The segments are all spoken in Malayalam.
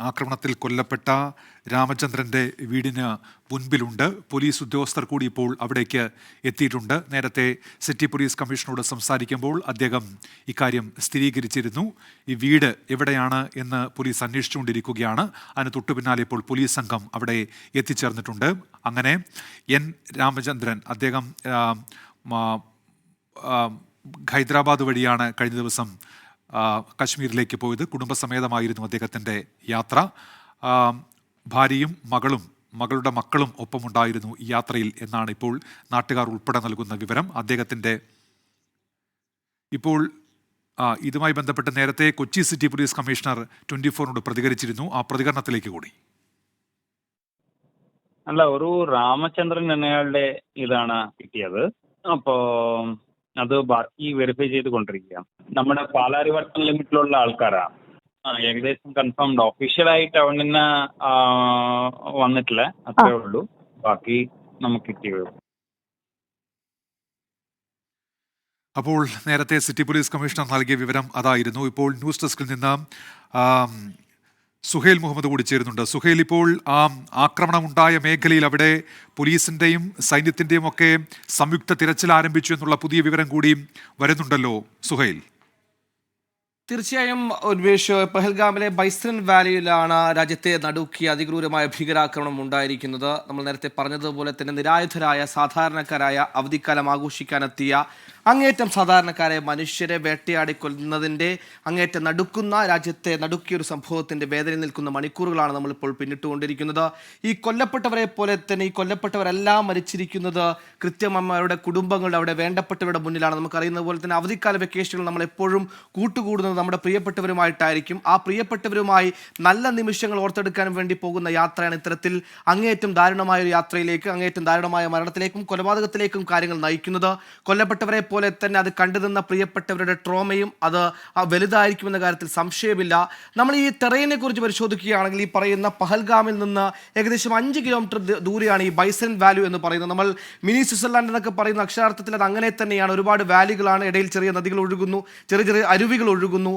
ആക്രമണത്തിൽ കൊല്ലപ്പെട്ട രാമചന്ദ്രന്റെ വീടിന് മുൻപിലുണ്ട്. പോലീസ് ഉദ്യോഗസ്ഥർ കൂടി ഇപ്പോൾ അവിടേക്ക് എത്തിയിട്ടുണ്ട്. നേരത്തെ സിറ്റി പോലീസ് കമ്മീഷനോട് സംസാരിക്കുമ്പോൾ അദ്ദേഹം ഇക്കാര്യം സ്ഥിരീകരിച്ചിരുന്നു. ഈ വീട് എവിടെയാണ് എന്ന് പോലീസ് അന്വേഷിച്ചുകൊണ്ടിരിക്കുകയാണ്. അതിന് തൊട്ടു പിന്നാലെ ഇപ്പോൾ പോലീസ് സംഘം അവിടെ എത്തിച്ചേർന്നിട്ടുണ്ട്. അങ്ങനെ എൻ രാമചന്ദ്രൻ അദ്ദേഹം ഹൈദരാബാദ് വഴിയാണ് കഴിഞ്ഞ ദിവസം കശ്മീരിലേക്ക് പോയത്. കുടുംബസമേതമായിരുന്നു അദ്ദേഹത്തിന്റെ യാത്ര. ഭാര്യയും മകളും മകളുടെ മക്കളും ഒപ്പമുണ്ടായിരുന്നു ഈ യാത്രയിൽ എന്നാണ് ഇപ്പോൾ നാട്ടുകാർ ഉൾപ്പെടെ നൽകുന്ന വിവരം. അദ്ദേഹത്തിന്റെ ഇപ്പോൾ ഇതുമായി ബന്ധപ്പെട്ട് നേരത്തെ Kochi city police commissioner twenty ഫോറിനോട് പ്രതികരിച്ചിരുന്നു. ആ പ്രതികരണത്തിലേക്ക് കൂടി. അല്ല ഒരു രാമചന്ദ്രൻ എന്നയാളുടെ ഇതാണ് കിട്ടിയത്. അപ്പോ അത് ബാക്കി വെരിഫൈ ചെയ്തുകൊണ്ടിരിക്കുക നമ്മുടെ പാലാരിവട്ടം ലിമിറ്റിലുള്ള ആൾക്കാരാണ് ആ, ഏകദേശം കൺഫേംഡ് ഒഫീഷ്യലായിട്ട് ആയിട്ട് നിന്ന് ആ, വന്നിട്ടില്ല? അത്രേ ഉള്ളൂ. ബാക്കി നമുക്ക് കിട്ടിയുള്ളൂ അപ്പോൾ നേരത്തെ സിറ്റി പോലീസ് കമ്മീഷണർ നൽകിയ വിവരം അതായിരുന്നു. ഇപ്പോൾ ന്യൂസ് ഡെസ്കിൽ നിന്ന് സുഹേൽ മുഹമ്മദ് കൂടി ചേരുന്നുണ്ട്. സുഹേൽ ഇപ്പോൾ ആ ആക്രമണമുണ്ടായ മേഖലയിൽ അവിടെ പോലീസിന്റെയും സൈന്യത്തിന്റെയും ഒക്കെ സംയുക്ത തിരച്ചിൽ ആരംഭിച്ചു എന്നുള്ള പുതിയ വിവരം കൂടി വരുന്നുണ്ടല്ലോ. സുഹേൽ. തീർച്ചയായും ഉന്മേഷ് പെഹൽഗാമിലെ ബൈസ്രൻ വാലിയിലാണ് രാജ്യത്തെ നടുക്കിയ അതിക്രൂരമായ ഭീകരാക്രമണം ഉണ്ടായിരിക്കുന്നത്. നമ്മൾ നേരത്തെ പറഞ്ഞതുപോലെ തന്നെ നിരായുധരായ സാധാരണക്കാരായ അവധിക്കാലം ആഘോഷിക്കാനെത്തിയ അങ്ങേറ്റം സാധാരണക്കാരെ മനുഷ്യരെ വേട്ടയാടി കൊല്ലുന്നതിന്റെ അങ്ങേറ്റം നടുക്കുന്ന രാജ്യത്തെ നടുക്കിയ ഒരു സംഭവത്തിന്റെ വേദന നിൽക്കുന്ന മണിക്കൂറുകളാണ് നമ്മളിപ്പോൾ പിന്നിട്ടുകൊണ്ടിരിക്കുന്നത്. ഈ കൊല്ലപ്പെട്ടവരെ പോലെ തന്നെ ഈ കൊല്ലപ്പെട്ടവരെല്ലാം മരിച്ചിരിക്കുന്നത് കൃത്യമമ്മയുടെ കുടുംബങ്ങളുടെ അവിടെ വേണ്ടപ്പെട്ടവരുടെ മുന്നിലാണ്. നമുക്കറിയുന്നത് പോലെ തന്നെ അവധിക്കാല വെക്കേഷനുകൾ നമ്മൾ എപ്പോഴും കൂട്ടുകൂടുന്നത് നമ്മുടെ പ്രിയപ്പെട്ടവരുമായിട്ടായിരിക്കും. ആ പ്രിയപ്പെട്ടവരുമായി നല്ല നിമിഷങ്ങൾ ഓർത്തെടുക്കാൻ വേണ്ടി പോകുന്ന യാത്രയാണ് ഇത്തരത്തിൽ അങ്ങേയറ്റം ദാരുണമായ ഒരു യാത്രയിലേക്ക് അങ്ങേയറ്റം ദാരുണമായ മരണത്തിലേക്കും കൊലപാതകത്തിലേക്കും കാര്യങ്ങൾ നയിക്കുന്നത്. കൊല്ലപ്പെട്ടവരെ പോലെ തന്നെ അത് കണ്ടുതന്ന പ്രിയപ്പെട്ടവരുടെ ട്രോമയും അത് വലുതായിരിക്കുമെന്ന കാര്യത്തിൽ സംശയമില്ല. നമ്മൾ ഈ തെറയിനെ കുറിച്ച് പരിശോധിക്കുകയാണെങ്കിൽ ഈ പറയുന്ന പഹൽഗാമിൽ നിന്ന് ഏകദേശം അഞ്ച് കിലോമീറ്റർ ദൂരെയാണ് ഈ ബൈസൻ വാല്യൂ എന്ന് പറയുന്നത്. നമ്മൾ മിനി സ്വിറ്റ്സർലാൻഡ് എന്നൊക്കെ പറയുന്ന അക്ഷരാർത്ഥത്തിൽ അത് അങ്ങനെ തന്നെയാണ്. ഒരുപാട് വാലികളാണ് ഇടയിൽ ചെറിയ നദികൾ ഒഴുകുന്നു ചെറിയ ചെറിയ അരുവികൾ ഒഴുകുന്നു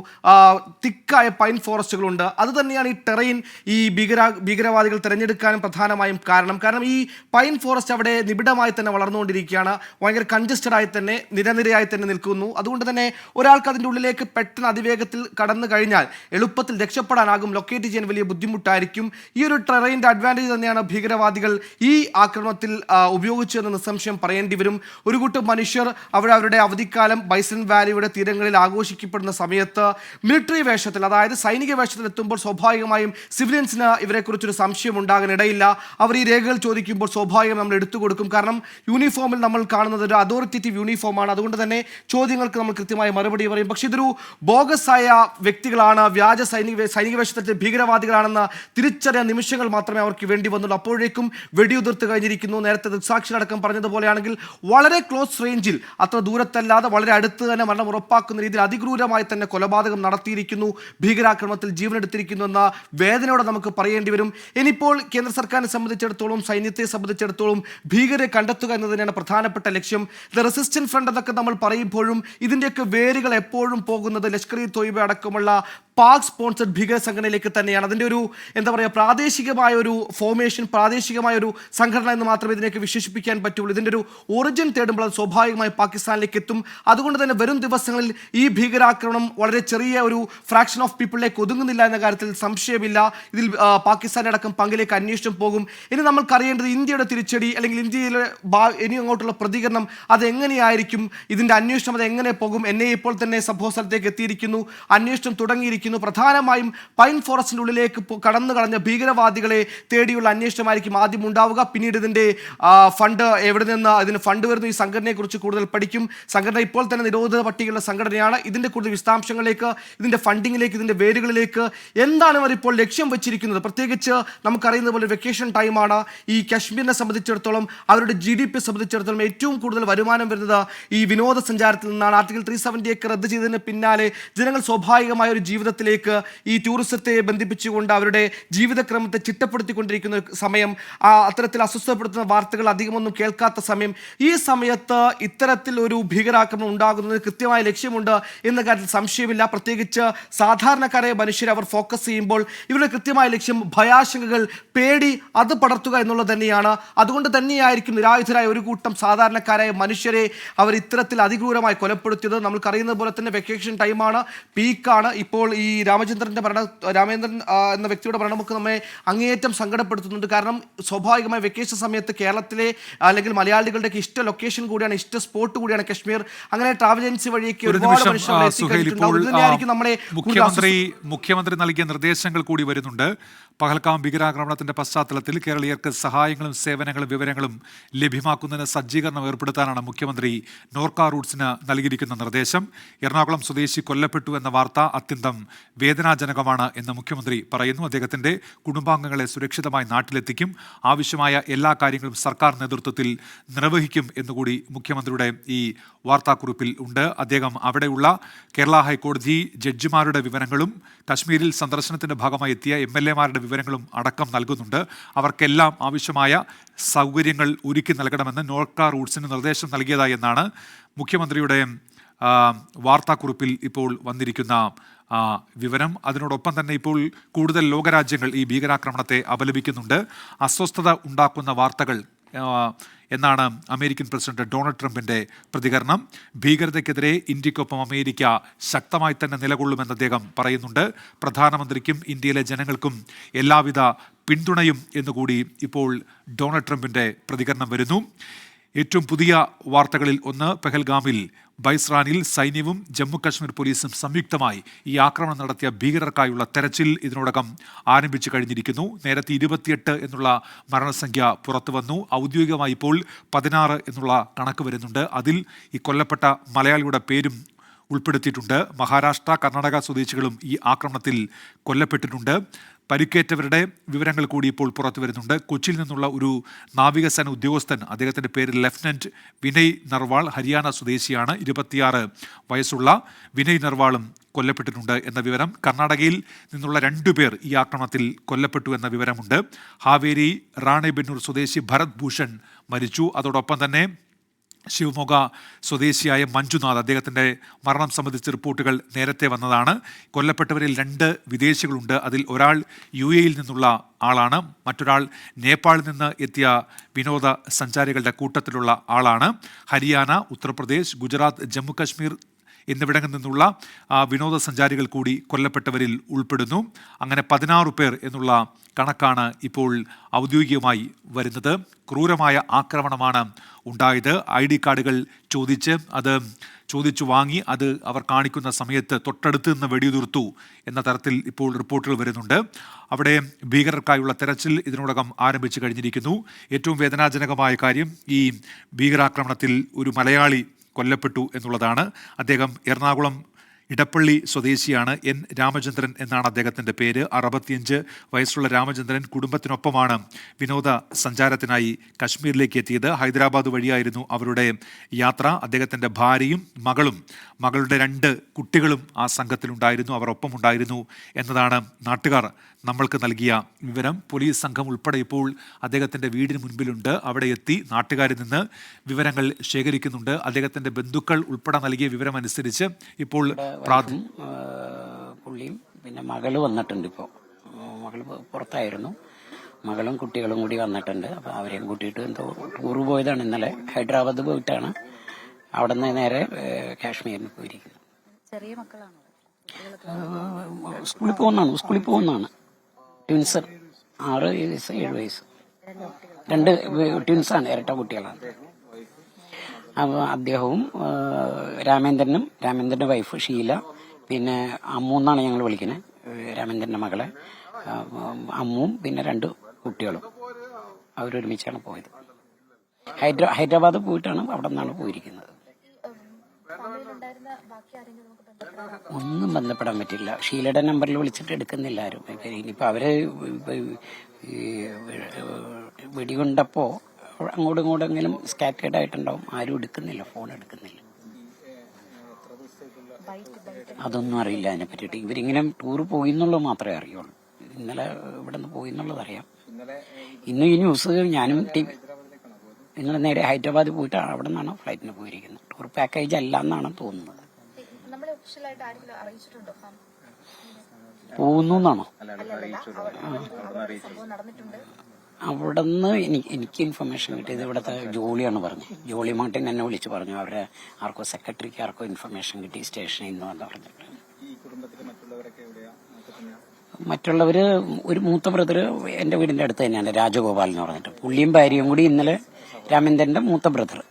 തിക്കായ പൈൻ ഫോറസ്റ്റുകളുണ്ട്. അത് തന്നെയാണ് ഈ ടെറൈൻ ഈ ഭീകര ഭീകരവാദികൾ തിരഞ്ഞെടുക്കാനും പ്രധാനമായും കാരണം. കാരണം ഈ പൈൻ ഫോറസ്റ്റ് അവിടെ നിബിഡമായി തന്നെ വളർന്നുകൊണ്ടിരിക്കുകയാണ്. ഭയങ്കര കൺജസ്റ്റഡ് ആയി തന്നെ നിരനിരയായി തന്നെ നിൽക്കുന്നു. അതുകൊണ്ട് തന്നെ ഒരാൾക്ക് അതിന്റെ ഉള്ളിലേക്ക് പെട്ടെന്ന് അതിവേഗത്തിൽ കടന്നു കഴിഞ്ഞാൽ എളുപ്പത്തിൽ രക്ഷപ്പെടാനാകും. ലൊക്കേറ്റ് ചെയ്യാൻ വലിയ ബുദ്ധിമുട്ടായിരിക്കും. ഈ ഒരു ട്രെയിനിന്റെ അഡ്വാന്റേജ് തന്നെയാണ് ഭീകരവാദികൾ ഈ ആക്രമണത്തിൽ ഉപയോഗിച്ചതെന്ന് നിസ്സംശയം പറയേണ്ടി വരും. ഒരു കൂട്ടം മനുഷ്യർ അവിടെ അവരുടെ അവധിക്കാലം ബൈസൺ വാലിയുടെ തീരങ്ങളിൽ ആഘോഷിക്കപ്പെടുന്ന സമയത്ത് മിലിറ്ററി വേഷത്തിൽ അതായത് സൈനിക വേഷത്തിൽ എത്തുമ്പോൾ സ്വാഭാവികമായും സിവിലിയൻസിന് ഇവരെക്കുറിച്ചൊരു സംശയം ഉണ്ടാകാൻ ഇടയില്ല. അവർ ഈ രേഖകൾ ചോദിക്കുമ്പോൾ സ്വാഭാവികം നമ്മൾ എടുത്തു കൊടുക്കും കാരണം യൂണിഫോമിൽ നമ്മൾ കാണുന്നത് ഒരു അതോറിറ്റേറ്റീവ് യൂണിഫോമാണ് അതുകൊണ്ട് തന്നെ ചോദ്യങ്ങൾക്ക് നമ്മൾ കൃത്യമായി മറുപടി പറയും. പക്ഷേ ഇതൊരു ബോഗസായ വ്യക്തികളാണ് വ്യാജ സൈനിക സൈനിക വേഷത്തിൽ ഭീകരവാദികളാണെന്ന തിരിച്ചറിയ നിമിഷങ്ങൾ മാത്രമേ അവർക്ക് വേണ്ടി വന്നുള്ളൂ. അപ്പോഴേക്കും വെടിയുതിർത്ത് കഴിഞ്ഞിരിക്കുന്നു. നേരത്തെ ദൃക്സാക്ഷികളടക്കം പറഞ്ഞതുപോലെയാണെങ്കിൽ വളരെ ക്ലോസ് റേഞ്ചിൽ അത്ര ദൂരത്തല്ലാതെ വളരെ അടുത്ത് തന്നെ മരണം ഉറപ്പാക്കുന്ന രീതിയിൽ അതിക്രൂരമായി തന്നെ കൊലപാതകം നടത്തിയിരിക്കുന്നു. ഭീകരാക്രമണത്തിൽ ജീവനെടുത്തിരിക്കുന്നു എന്ന വേദനയോടെ നമുക്ക് പറയേണ്ടി വരും. ഇനിയിപ്പോൾ കേന്ദ്ര സർക്കാരിനെ സംബന്ധിച്ചിടത്തോളം സൈന്യത്തെ സംബന്ധിച്ചിടത്തോളം ഭീകരെ കണ്ടെത്തുക എന്നത് തന്നെയാണ് പ്രധാനപ്പെട്ട ലക്ഷ്യം. ദ റെസിസ്റ്റന്റ് ഫ്രണ്ട് എന്നൊക്കെ നമ്മൾ പറയുമ്പോഴും ഇതിന്റെയൊക്കെ വേരുകൾ എപ്പോഴും പോകുന്നത് ലഷ്കർ ഇ തൊയ്ബ അടക്കമുള്ള പാക് സ്പോൺസർഡ് ഭീകര സംഘടനയിലേക്ക് തന്നെയാണ്. അതിന്റെ ഒരു എന്താ പറയുക പ്രാദേശികമായ ഒരു ഫോർമേഷൻ പ്രാദേശികമായ ഒരു സംഘടന എന്ന് മാത്രമേ ഇതിനേക്ക് വിശേഷിപ്പിക്കാൻ പറ്റുള്ളൂ. ഇതിന്റെ ഒരു ഒറിജിൻ തേടുമ്പോൾ അത് സ്വാഭാവികമായി പാകിസ്ഥാനിലേക്ക് എത്തും. അതുകൊണ്ട് തന്നെ വരും ദിവസങ്ങളിൽ ഈ ഭീകരാക്രമണം വളരെ ചെറിയ ഒരു ഫ്രാക്ഷൻ ഓഫ് പീപ്പിളിലേക്ക് ഒതുങ്ങുന്നില്ല എന്ന കാര്യത്തിൽ സംശയമില്ല. ഇതിൽ പാകിസ്ഥാനടക്കം പങ്കിലേക്ക് അന്വേഷണം പോകും. ഇനി നമ്മൾക്കറിയേണ്ടത് ഇന്ത്യയുടെ തിരിച്ചടി അല്ലെങ്കിൽ ഇന്ത്യയിലെ ഇനി അങ്ങോട്ടുള്ള പ്രതികരണം അത് ഇതിന്റെ അന്വേഷണം അത് എങ്ങനെ പോകും? എന്നെ ഇപ്പോൾ തന്നെ സംഭവ സ്ഥലത്തേക്ക് എത്തിയിരിക്കുന്നു. അന്വേഷണം തുടങ്ങിയിരിക്കുന്നു. പ്രധാനമായും പൈൻ ഫോറസ്റ്റിന്റെ ഉള്ളിലേക്ക് കടന്നു കളഞ്ഞ ഭീകരവാദികളെ തേടിയുള്ള അന്വേഷണമായിരിക്കും ആദ്യം ഉണ്ടാവുക. പിന്നീട് ഇതിന്റെ ഫണ്ട് എവിടെ നിന്ന് ഇതിന് ഫണ്ട് വരുന്നു ഈ സംഘടനയെക്കുറിച്ച് കൂടുതൽ പഠിക്കും. സംഘടന ഇപ്പോൾ തന്നെ നിരോധിത പട്ടികയുള്ള സംഘടനയാണ്. ഇതിന്റെ കൂടുതൽ വിശദാംശങ്ങളിലേക്ക് ഇതിന്റെ ഫണ്ടിങ്ങിലേക്ക് ഇതിന്റെ വേരുകളിലേക്ക് എന്താണ് അവർ ഇപ്പോൾ ലക്ഷ്യം വെച്ചിരിക്കുന്നത്? പ്രത്യേകിച്ച് നമുക്കറിയുന്ന പോലെ വെക്കേഷൻ ടൈമാണ് ഈ കശ്മീരിനെ സംബന്ധിച്ചിടത്തോളം അവരുടെ ജി ഡി പി സംബന്ധിച്ചിടത്തോളം ഏറ്റവും കൂടുതൽ വരുമാനം വരുന്നത് ഈ ഈ വിനോദസഞ്ചാരത്തിൽ നിന്നാണ് ആർട്ടിക്കിൾ ത്രീ സെവന്റി ഒക്കെ റദ്ദ് ചെയ്തതിന് പിന്നാലെ ജനങ്ങൾ സ്വാഭാവികമായ ഒരു ജീവിതത്തിലേക്ക് ഈ ടൂറിസത്തെ ബന്ധിപ്പിച്ചുകൊണ്ട് അവരുടെ ജീവിതക്രമത്തെ ചിട്ടപ്പെടുത്തിക്കൊണ്ടിരിക്കുന്ന സമയം അത്തരത്തിൽ അസ്വസ്ഥപ്പെടുത്തുന്ന വാർത്തകൾ അധികമൊന്നും കേൾക്കാത്ത സമയം ഈ സമയത്ത് ഇത്തരത്തിൽ ഒരു ഭീകരാക്രമണം ഉണ്ടാകുന്നതിന് കൃത്യമായ ലക്ഷ്യമുണ്ട് എന്ന കാര്യത്തിൽ സംശയമില്ല. പ്രത്യേകിച്ച് സാധാരണക്കാരായ മനുഷ്യരെ അവർ ഫോക്കസ് ചെയ്യുമ്പോൾ ഇവരുടെ കൃത്യമായ ലക്ഷ്യം ഭയാശങ്കകൾ പേടി അത് പടർത്തുക എന്നുള്ളത് തന്നെയാണ്. അതുകൊണ്ട് തന്നെയായിരിക്കും നിരായുധരായ ഒരു കൂട്ടം സാധാരണക്കാരായ മനുഷ്യരെ അവർ ഇത്തരത്തിൽ അതിക്രൂരമായി കൊലപ്പെടുത്തിയത് നമ്മൾക്കറിയുന്നത് പോലെ തന്നെ വെക്കേഷൻ ടൈമാണ് പീക്കാണ് ഇപ്പോൾ ഈ രാമചന്ദ്രന്റെ ഭരണ രാമേന്ദ്രൻ എന്ന വ്യക്തിയുടെ ഭരണമൊക്കെ നമ്മെ അങ്ങേയറ്റം സങ്കടപ്പെടുത്തുന്നുണ്ട്. കാരണം സ്വാഭാവികമായി വെക്കേഷൻ സമയത്ത് കേരളത്തിലെ അല്ലെങ്കിൽ മലയാളികളുടെ ഇഷ്ട ലൊക്കേഷൻ കൂടിയാണ് ഇഷ്ട സ്പോട്ട് കൂടിയാണ് കശ്മീർ. അങ്ങനെ ട്രാവൽ ഏജൻസി വഴിയൊക്കെ ഒരുപാട് മനുഷ്യർ മുഖ്യമന്ത്രി മുഖ്യമന്ത്രി നൽകിയ നിർദ്ദേശങ്ങൾ കൂടി വരുന്നുണ്ട്. പഹൽഗാം ഭീകരാക്രമണത്തിന്റെ പശ്ചാത്തലത്തിൽ കേരളീയർക്ക് സഹായങ്ങളും സേവനങ്ങളും വിവരങ്ങളും ലഭ്യമാക്കുന്നതിന് സജ്ജീകരണം ഏർപ്പെടുത്താനാണ് മുഖ്യമന്ത്രി നോർക്ക റൂട്ട്സിന് നൽകിയിരിക്കുന്ന നിർദ്ദേശം. എറണാകുളം സ്വദേശി കൊല്ലപ്പെട്ടു എന്ന വാർത്ത അത്യന്തം വേദനാജനകമാണ് എന്ന് മുഖ്യമന്ത്രി പറയുന്നു. അദ്ദേഹത്തിന്റെ കുടുംബാംഗങ്ങളെ സുരക്ഷിതമായി നാട്ടിലെത്തിക്കും. ആവശ്യമായ എല്ലാ കാര്യങ്ങളും സർക്കാർ നേതൃത്വത്തിൽ നിർവഹിക്കും എന്നുകൂടി മുഖ്യമന്ത്രിയുടെ ഈ വാർത്താക്കുറിപ്പിൽ ഉണ്ട്. അദ്ദേഹം അവിടെയുള്ള കേരള ഹൈക്കോടതി ജഡ്ജിമാരുടെ വിവരങ്ങളും കശ്മീരിൽ സന്ദർശനത്തിന്റെ ഭാഗമായി എത്തിയ എം എൽ എമാരുടെ വിവരങ്ങളും അടക്കം നൽകുന്നുണ്ട്. അവർക്കെല്ലാം ആവശ്യമായ സൗകര്യങ്ങൾ ഒരുക്കി നൽകണമെന്ന് നോർക്ക റൂട്ട്സിന് നിർദ്ദേശം നൽകിയതായി എന്നാണ് മുഖ്യമന്ത്രിയുടെ വാർത്താക്കുറിപ്പിൽ ഇപ്പോൾ വന്നിരിക്കുന്ന വിവരം. അതിനോടൊപ്പം തന്നെ ഇപ്പോൾ കൂടുതൽ ലോകരാജ്യങ്ങൾ ഈ ഭീകരാക്രമണത്തെ അപലപിക്കുന്നുണ്ട്. അസ്വസ്ഥത ഉണ്ടാക്കുന്ന വാർത്തകൾ എന്നാണ് അമേരിക്കൻ പ്രസിഡന്റ് ഡൊണാൾഡ് ട്രംപിന്റെ പ്രതികരണം. ഭീകരതയ്ക്കെതിരെ ഇന്ത്യക്കൊപ്പം അമേരിക്ക ശക്തമായി തന്നെ നിലകൊള്ളുമെന്ന് അദ്ദേഹം പറയുന്നുണ്ട്. പ്രധാനമന്ത്രിക്കും ഇന്ത്യയിലെ ജനങ്ങൾക്കും എല്ലാവിധ പിന്തുണയും എന്നുകൂടി ഇപ്പോൾ ഡൊണാൾഡ് ട്രംപിന്റെ പ്രതികരണം വരുന്നു. ഏറ്റവും പുതിയ വാർത്തകളിൽ ഒന്ന് പെഹൽഗാമിൽ ബൈസ്രാനിൽ സൈന്യവും ജമ്മു കാശ്മീർ പോലീസും സംയുക്തമായി ഈ ആക്രമണം നടത്തിയ ഭീകരർക്കായുള്ള തെരച്ചിൽ ഇതിനോടകം ആരംഭിച്ചു കഴിഞ്ഞിരിക്കുന്നു. നേരത്തെ ഇരുപത്തിയെട്ട് എന്നുള്ള മരണസംഖ്യ പുറത്തു വന്നു. ഔദ്യോഗികമായി ഇപ്പോൾ പതിനാറ് എന്നുള്ള കണക്ക് വരുന്നുണ്ട്. അതിൽ ഈ കൊല്ലപ്പെട്ട മലയാളിയുടെ പേരും ഉൾപ്പെടുത്തിയിട്ടുണ്ട്. മഹാരാഷ്ട്ര കർണാടക സ്വദേശികളും ഈ ആക്രമണത്തിൽ കൊല്ലപ്പെട്ടിട്ടുണ്ട്. പരിക്കേറ്റവരുടെ വിവരങ്ങൾ കൂടി ഇപ്പോൾ പുറത്തു വരുന്നുണ്ട്. കൊച്ചിയിൽ നിന്നുള്ള ഒരു നാവികസേന ഉദ്യോഗസ്ഥൻ അദ്ദേഹത്തിന്റെ പേര് ലഫ്റ്റനന്റ് വിനയ് നർവാൾ ഹരിയാന സ്വദേശിയാണ്. ഇരുപത്തിയാറ് വയസ്സുള്ള വിനയ് നർവാളും കൊല്ലപ്പെട്ടിട്ടുണ്ട് എന്ന വിവരം. കർണാടകയിൽ നിന്നുള്ള രണ്ടു പേർ ഈ ആക്രമണത്തിൽ കൊല്ലപ്പെട്ടു എന്ന വിവരമുണ്ട്. ഹാവേരി റാണേബെന്നൂർ സ്വദേശി ഭരത് ഭൂഷൺ മരിച്ചു. അതോടൊപ്പം തന്നെ ശിവമൊഗ സ്വദേശിയായ മഞ്ജുനാഥ് അദ്ദേഹത്തിന്റെ മരണം സംബന്ധിച്ച റിപ്പോർട്ടുകൾ നേരത്തെ വന്നതാണ്. കൊല്ലപ്പെട്ടവരിൽ രണ്ട് വിദേശികളുണ്ട്. അതിൽ ഒരാൾ യു എയിൽ നിന്നുള്ള ആളാണ്. മറ്റൊരാൾ നേപ്പാളിൽ നിന്ന് എത്തിയ വിനോദ സഞ്ചാരികളുടെ കൂട്ടത്തിലുള്ള ആളാണ്. ഹരിയാന ഉത്തർപ്രദേശ് ഗുജറാത്ത് ജമ്മു കശ്മീർ എന്നിവിടങ്ങളിൽ നിന്നുള്ള വിനോദസഞ്ചാരികൾ കൂടി കൊല്ലപ്പെട്ടവരിൽ ഉൾപ്പെടുന്നു. അങ്ങനെ പതിനാറ് പേർ എന്നുള്ള കണക്കാണ് ഇപ്പോൾ ഔദ്യോഗികമായി വരുന്നത്. ക്രൂരമായ ആക്രമണമാണ് ഉണ്ടായത്. ഐ ഡി കാർഡുകൾ ചോദിച്ച് അത് ചോദിച്ചു വാങ്ങി അത് അവർ കാണിക്കുന്ന സമയത്ത് തൊട്ടടുത്ത് നിന്ന് വെടിയുതിർത്തു എന്ന തരത്തിൽ ഇപ്പോൾ റിപ്പോർട്ടുകൾ വരുന്നുണ്ട്. അവിടെ ഭീകരർക്കായുള്ള തെരച്ചിൽ ഇതിനോടകം ആരംഭിച്ചു കഴിഞ്ഞിരിക്കുന്നു. ഏറ്റവും വേദനാജനകമായ കാര്യം ഈ ഭീകരാക്രമണത്തിൽ ഒരു മലയാളി കൊല്ലപ്പെട്ടു എന്നുള്ളതാണ് അദ്ദേഹം എറണാകുളം ഇടപ്പള്ളി സ്വദേശിയാണ് എൻ. രാമചന്ദ്രൻ എന്നാണ് അദ്ദേഹത്തിന്റെ പേര്. അറുപത്തിയഞ്ച് വയസ്സുള്ള രാമചന്ദ്രൻ കുടുംബത്തിനൊപ്പമാണ് വിനോദ സഞ്ചാരത്തിനായി കശ്മീരിലേക്ക് എത്തിയത്. ഹൈദരാബാദ് വഴിയായിരുന്നു അവരുടെ യാത്ര. അദ്ദേഹത്തിന്റെ ഭാര്യയും മകളും മകളുടെ രണ്ട് കുട്ടികളും ആ സംഘത്തിലുണ്ടായിരുന്നു. അവർ ഒപ്പമുണ്ടായിരുന്നു എന്നതാണ് നാട്ടുകാർ നമ്മൾക്ക് നൽകിയ വിവരം. പോലീസ് സംഘം ഉൾപ്പെടെ ഇപ്പോൾ അദ്ദേഹത്തിന്റെ വീടിന് മുൻപിലുണ്ട്. അവിടെ എത്തി നാട്ടുകാരിൽ നിന്ന് വിവരങ്ങൾ ശേഖരിക്കുന്നുണ്ട്. അദ്ദേഹത്തിന്റെ ബന്ധുക്കൾ ഉൾപ്പെടെ നൽകിയ വിവരമനുസരിച്ച് ഇപ്പോൾ പുള്ളിയും പിന്നെ മകൾ വന്നിട്ടുണ്ട് ഇപ്പോൾ മകൾ പുറത്തായിരുന്നു. മകളും കുട്ടികളും കൂടി വന്നിട്ടുണ്ട്. അപ്പൊ അവരെയും കൂട്ടിയിട്ട് എന്തോ ടൂർ പോയതാണ്. ഇന്നലെ ഹൈദരാബാദ് പോയിട്ടാണ്. അവിടെ നിന്ന് നേരെ കാശ്മീരിന് പോയിരിക്കുന്നത് ചെറിയ മക്കളാണോ? സ്കൂളിൽ പോകുന്നതാണ്. സ്കൂളിൽ പോകുന്നതാണ്. ട്വിൻസ് ആറ് വയസ്സ് ഏഴ് വയസ്സ്. രണ്ട് ട്വിൻസാണ് ഇരട്ട കുട്ടികളാണ്. അപ്പോൾ അദ്ദേഹവും രാമേന്ദ്രനും രാമേന്ദ്രന്റെ വൈഫ് ഷീല പിന്നെ അമ്മു എന്നാണ് ഞങ്ങൾ വിളിക്കുന്നത് രാമേന്ദ്രന്റെ മകളെ. അമ്മും അമ്മുവും പിന്നെ രണ്ട് കുട്ടികളും. അവരൊരുമിച്ചാണ് പോയത്. ഹൈദ്രാ ഹൈദരാബാദ് പോയിട്ടാണ് അവിടെ നിന്നാണ് പോയിരിക്കുന്നത്. ഒന്നും ബന്ധപ്പെടാൻ പറ്റില്ല. ഷീലയുടെ നമ്പറിൽ വിളിച്ചിട്ട് എടുക്കുന്നില്ല ആരും. ഇനിയിപ്പോൾ ഇനിയിപ്പോ അവർ ഇപ്പൊ ഈ വെടികൊണ്ടപ്പോ അങ്ങോട്ടും ഇങ്ങോട്ടെങ്കിലും സ്കാറ്റേഡ് ആയിട്ടുണ്ടാവും. ആരും എടുക്കുന്നില്ല ഫോൺ എടുക്കുന്നില്ല. അതൊന്നും അറിയില്ല അതിനെ പറ്റിയിട്ട്. ഇവരിങ്ങനെ ടൂർ പോയി എന്നുള്ളത് മാത്രമേ അറിയുള്ളൂ. ഇന്നലെ ഇവിടെ നിന്ന് പോയി എന്നുള്ളത് അറിയാം. ഇന്ന് ഈ ന്യൂസ് ഞാനും നിങ്ങൾ നേരെ ഹൈദരാബാദ് പോയിട്ട് അവിടെ നിന്നാണ് ഫ്ലൈറ്റിന് പോയിരിക്കുന്നത്. ടൂർ പാക്കേജ് അല്ല എന്നാണ് തോന്നുന്നത്. പോകുന്നു എന്നാണോ? അല്ലല്ല അവിടെ സംഭവം നടന്നിട്ടുണ്ട് അവിടെ നിന്ന് എനിക്ക് എനിക്ക് ഇൻഫർമേഷൻ കിട്ടിയത് ഇവിടുത്തെ ജോളിയാണ് പറഞ്ഞത്. ജോളി മാർട്ടിൻ എന്നെ വിളിച്ച് പറഞ്ഞു. അവരെ ആർക്കോ സെക്രട്ടറിക്ക് ആർക്കോ ഇൻഫർമേഷൻ കിട്ടി സ്റ്റേഷനിൽ നിന്ന് എന്ന് പറഞ്ഞിട്ട്. മറ്റുള്ളവര് ഒരു മൂത്ത ബ്രദർ എന്റെ വീടിന്റെ അടുത്ത് തന്നെയാണ് രാജഗോപാൽ എന്ന് പറഞ്ഞിട്ട്. പുള്ളിയും ഭാര്യയും കൂടി ഇന്നലെ രാമേന്ദ്രന്റെ മൂത്ത ബ്രദർ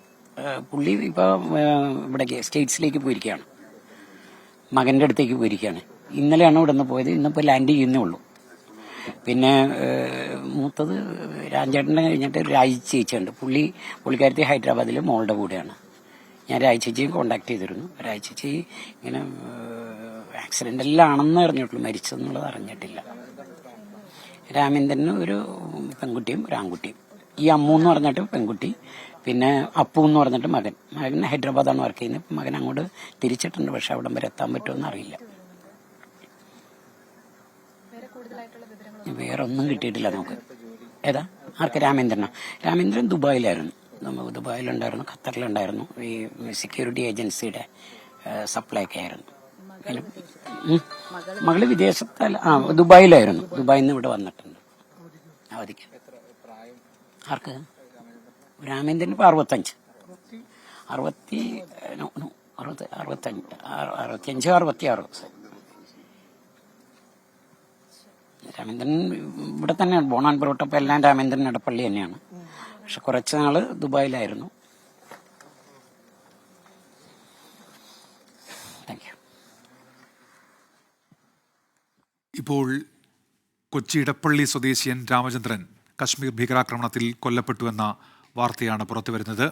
പുള്ളി ഇപ്പൊ ഇവിടെ ഇവിടേക്ക് സ്റ്റേറ്റ്സിലേക്ക് പോയിരിക്കുകയാണ്. മകന്റെ അടുത്തേക്ക് പോയിരിക്കുകയാണ്. ഇന്നലെയാണ് ഇവിടെ നിന്ന് പോയത്. ഇന്നിപ്പോ ലാൻഡ് ചെയ്യുന്നേ ഉള്ളൂ. പിന്നെ മൂത്തത് രാജേട്ടനെ കഴിഞ്ഞിട്ട് രാജി ചേച്ചിയുണ്ട്. പുള്ളി പുള്ളിക്കാരത്തി ഹൈദരാബാദിൽ മോളുടെ കൂടെയാണ്. ഞാൻ രാജി കോണ്ടാക്ട് ചെയ്തിരുന്നു. രാജി ചേച്ചി ഇങ്ങനെ ആക്സിഡന്റിലാണെന്ന് അറിഞ്ഞിട്ടുള്ളൂ. മരിച്ചെന്നുള്ളത് അറിഞ്ഞിട്ടില്ല. രാമേന്ദ്രന് ഒരു പെൺകുട്ടിയും ഒരു ആൺകുട്ടിയും. ഈ അമ്മു എന്ന് പറഞ്ഞിട്ട് പെൺകുട്ടി പിന്നെ അപ്പു എന്ന് പറഞ്ഞിട്ട് മകൻ. മകൻ ഹൈദരാബാദാണ് വർക്ക് ചെയ്യുന്നത്. മകൻ അങ്ങോട്ട് തിരിച്ചിട്ടുണ്ട്. പക്ഷെ അവിടം വരെ എത്താൻ പറ്റുമെന്ന് അറിയില്ല വേറെ കൂടുതലായിട്ടുള്ള വിവരങ്ങൾ വേറെ ഒന്നും കിട്ടിയിട്ടില്ല നമുക്ക്. ഏതാ? ആർക്ക്? രാമേന്ദ്രനോ. രാമേന്ദ്രൻ ദുബായിലായിരുന്നു. നമ്മൾ ദുബായിലുണ്ടായിരുന്നു ഖത്തറിലുണ്ടായിരുന്നു. ഈ സെക്യൂരിറ്റി ഏജൻസിയുടെ സപ്ലൈ ഒക്കെ ആയിരുന്നു. മകൾ വിദേശത്തല്ല ആ ദുബായിലായിരുന്നു. ദുബായിൽ നിന്ന് ഇവിടെ വന്നിട്ടുണ്ട്. അവധിക്ക്. ആർക്ക്? രാമേന്ദ്രന് ഇപ്പൊ അറുപത്തഞ്ച്. അറുപത്തി അറുപത്തി അറുപത്തഞ്ച് ആ- അറുപത്തിയഞ്ച് അറുപത്തി ആറ് രാമേന്ദ്രൻ ഇവിടെ തന്നെയാണ് ബോണാൻ പുറോട്ടപ്പം എല്ലാം രാമേന്ദ്രൻ ഇടപ്പള്ളി തന്നെയാണ്. പക്ഷെ കുറച്ച് നാൾ ദുബായിലായിരുന്നു. ഇപ്പോൾ കൊച്ചി ഇടപ്പള്ളി സ്വദേശിയൻ രാമചന്ദ്രൻ കശ്മീർ ഭീകരാക്രമണത്തിൽ കൊല്ലപ്പെട്ടുവെന്ന വാർത്തയാണ് പുറത്തുവരുന്നത്.